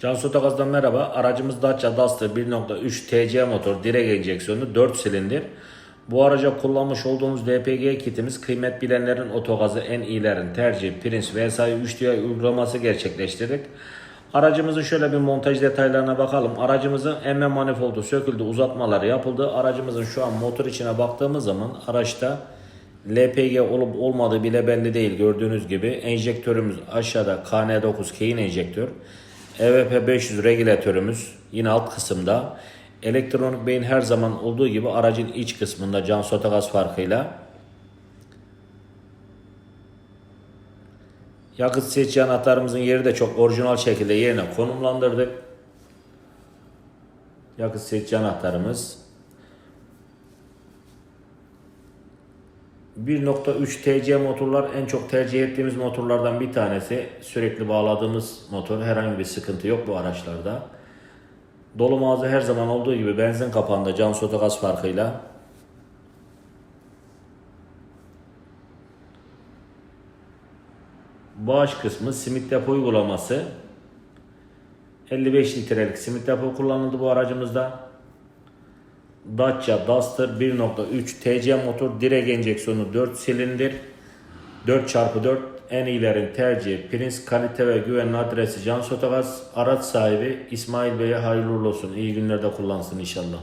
Cansu Otogaz'dan merhaba. Aracımız Dacia Duster 1.3 TC motor direk enjeksiyonlu 4 silindir. Bu araca kullanmış olduğumuz DPG kitimiz kıymet bilenlerin otogazı en iyilerin tercih, Prince VSI 3 diye uygulaması gerçekleştirdik. Aracımızın şöyle bir montaj detaylarına bakalım. Aracımızın emme manifoldu söküldü, uzatmaları yapıldı. Aracımızın şu an motor içine baktığımız zaman araçta LPG olup olmadığı bile belli değil gördüğünüz gibi. Enjektörümüz aşağıda KN9 Keyin enjektör. EVP 500 regülatörümüz yine alt kısımda. Elektronik beyin her zaman olduğu gibi aracın iç kısmında can sotagaz farkıyla. Yakıt seçici anahtarımızın yeri de çok orijinal şekilde yerine konumlandırdık. Yakıt seçici anahtarımız. 1.3 TC motorlar en çok tercih ettiğimiz motorlardan bir tanesi. Sürekli bağladığımız motor. Herhangi bir sıkıntı yok bu araçlarda. Dolu mağaza her zaman olduğu gibi benzin kapağında cam sotogaz farkıyla. Bağış kısmı simit depo uygulaması. 55 litrelik simit depo kullanıldı bu aracımızda. Dacia Duster 1.3 TC motor direk enjeksiyonu 4 silindir 4x4 en iyilerin tercihi Prince kalite ve güvenli adresi Can Sotogaz araç sahibi İsmail Bey'e hayırlı olsun. İyi günlerde kullansın inşallah.